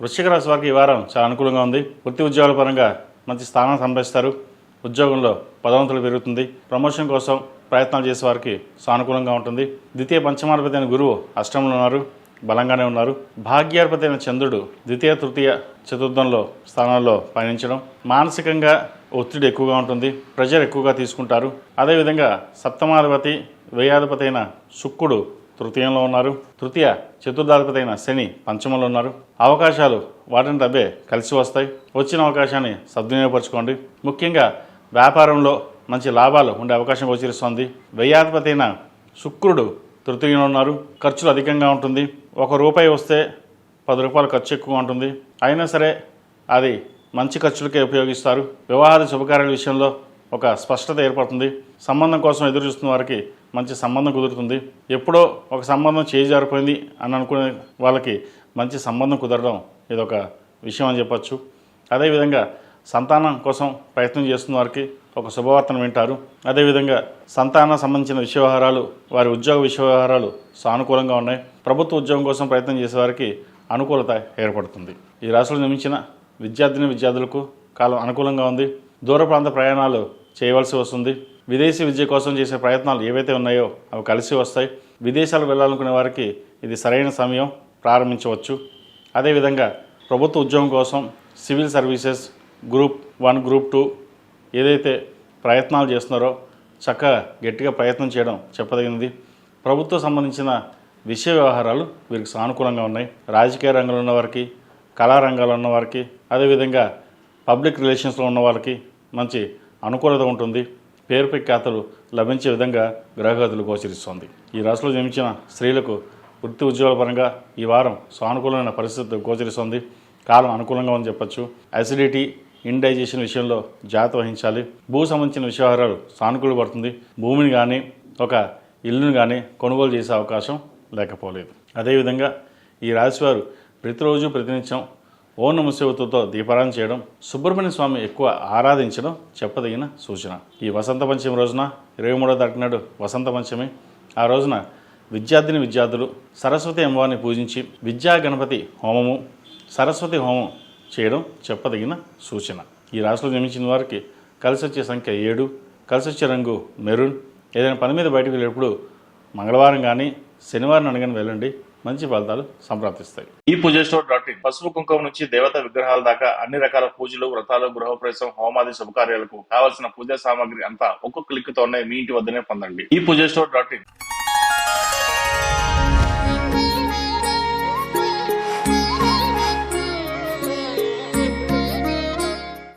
వృశ్చిక రాశి వారికి ఈ వారం చాలా అనుకూలంగా ఉంది. వృత్తి ఉద్యోగాల పరంగా మంచి స్థానం సంపాదిస్తారు. ఉద్యోగంలో పదవంతులు పెరుగుతుంది. ప్రమోషన్ కోసం ప్రయత్నాలు చేసే వారికి సానుకూలంగా ఉంటుంది. ద్వితీయ పంచమాధిపతి అయిన గురువు అష్టంలో ఉన్నారు. బలంగానే ఉన్నారు. భాగ్యాధిపతి అయిన చంద్రుడు ద్వితీయ తృతీయ చతుర్థంలో స్థానాల్లో పయనించడం మానసికంగా ఒత్తిడి ఎక్కువగా ఉంటుంది. ప్రెజర్ ఎక్కువగా తీసుకుంటారు. అదేవిధంగా సప్తమాధిపతి వ్యయాధిపతి అయిన శుక్రుడు తృతీయంలో ఉన్నారు. తృతీయ చతుర్థాధిపతి శని పంచమంలో ఉన్నారు. అవకాశాలు వాటిని డబ్బే కలిసి వస్తాయి. వచ్చిన అవకాశాన్ని సద్వినియోగపరచుకోండి. ముఖ్యంగా వ్యాపారంలో మంచి లాభాలు ఉండే అవకాశం గోచరిస్తోంది. వ్యయాధిపతి అయిన శుక్రుడు తృతీయంలో ఉన్నారు. ఖర్చులు అధికంగా ఉంటుంది. ఒక రూపాయి వస్తే పది రూపాయలు ఖర్చు ఎక్కువ ఉంటుంది. అయినా సరే అది మంచి ఖర్చులకే ఉపయోగిస్తారు. వివాహాది శుభకార్యాల విషయంలో ఒక స్పష్టత ఏర్పడుతుంది. సంబంధం కోసం ఎదురు చూస్తున్న వారికి మంచి సంబంధం కుదురుతుంది. ఎప్పుడో ఒక సంబంధం చేజారిపోయింది అని అనుకునే వాళ్ళకి మంచి సంబంధం కుదరడం ఇదొక విషయం అని చెప్పచ్చు. అదేవిధంగా సంతానం కోసం ప్రయత్నం చేస్తున్న వారికి ఒక శుభవార్తను వింటారు. అదేవిధంగా సంతానం సంబంధించిన విషయ వ్యవహారాలు వారి ఉద్యోగ విషయ వ్యవహారాలు సానుకూలంగా ఉన్నాయి. ప్రభుత్వ ఉద్యోగం కోసం ప్రయత్నం చేసే వారికి అనుకూలత ఏర్పడుతుంది. ఈ రాశులు నిర్మించిన విద్యార్థిని విద్యార్థులకు కాలం అనుకూలంగా ఉంది. దూర ప్రాంత ప్రయాణాలు చేయవలసి వస్తుంది. విదేశీ విద్య కోసం చేసే ప్రయత్నాలు ఏవైతే ఉన్నాయో అవి కలిసి వస్తాయి. విదేశాలు వెళ్ళాలనుకునే వారికి ఇది సరైన సమయం ప్రారంభించవచ్చు. అదేవిధంగా ప్రభుత్వ ఉద్యోగం కోసం civil services group one group two ఏదైతే ప్రయత్నాలు చేస్తున్నారో చక్కగా గట్టిగా ప్రయత్నం చేయడం చెప్పదగినది. ప్రభుత్వం సంబంధించిన విషయ వ్యవహారాలు వీరికి సానుకూలంగా ఉన్నాయి. రాజకీయ రంగంలో ఉన్న వారికి కళారంగాల్లో ఉన్నవారికి అదేవిధంగా పబ్లిక్ రిలేషన్స్లో ఉన్న వాళ్ళకి మంచి అనుకూలత ఉంటుంది. పేరు ప్రఖ్యాతలు లభించే విధంగా గ్రహగతులు గోచరిస్తోంది. ఈ రాశిలో జన్మించిన స్త్రీలకు వృత్తి ఉద్యోగాల పరంగా ఈ వారం సానుకూలమైన పరిస్థితి గోచరిస్తోంది. కాలం అనుకూలంగా ఉందని చెప్పొచ్చు. అసిడిటీ ఇండైజేషన్ విషయంలో జాగ్రత్త వహించాలి. భూ సంబంధించిన విషయవహారాలు సానుకూల పడుతుంది. భూమిని కానీ ఒక ఇల్లును కానీ కొనుగోలు చేసే అవకాశం లేకపోలేదు. అదేవిధంగా ఈ రాశివారు ప్రతిరోజు ప్రతినిత్యం ఓ నమ శివతో దీపారాధన చేయడం సుబ్రహ్మణ్య స్వామి ఎక్కువ ఆరాధించడం చెప్పదగిన సూచన. ఈ వసంత పంచమి రోజున ఇరవై మూడో తారీఖు నాడు వసంత పంచమి. ఆ రోజున విద్యార్థిని విద్యార్థులు సరస్వతి అమ్మవారిని పూజించి విద్యా గణపతి హోమము సరస్వతి హోమం చేయడం చెప్పదగిన సూచన. ఈ రాశిలో జన్మించిన వారికి కలిసి వచ్చే సంఖ్య ఏడు కలిసి వచ్చే రంగు మెరూన్. ఏదైనా పని మీద బయటకు వెళ్ళేటప్పుడు మంగళవారం కానీ శనివారం అనగానే వెళ్ళండి. మంచి ఫలితాలు సంప్రాప్తిస్తాయి. ఈ పూజ స్టోర్ డాట్ ఇన్. పసుపు కుంకుమ నుంచి దేవత విగ్రహాల దాకా అన్ని రకాల పూజలు వ్రతాలు గృహప్రవేశం హోమాది శుభకార్యాలకు కావాల్సిన పూజా సామాగ్రి అంతా ఒక్కొక్క క్లిక్ తోనే మీ ఇంటి వద్దనే పొందండి. ఈ పూజ స్టోర్ డాట్ ఇన్.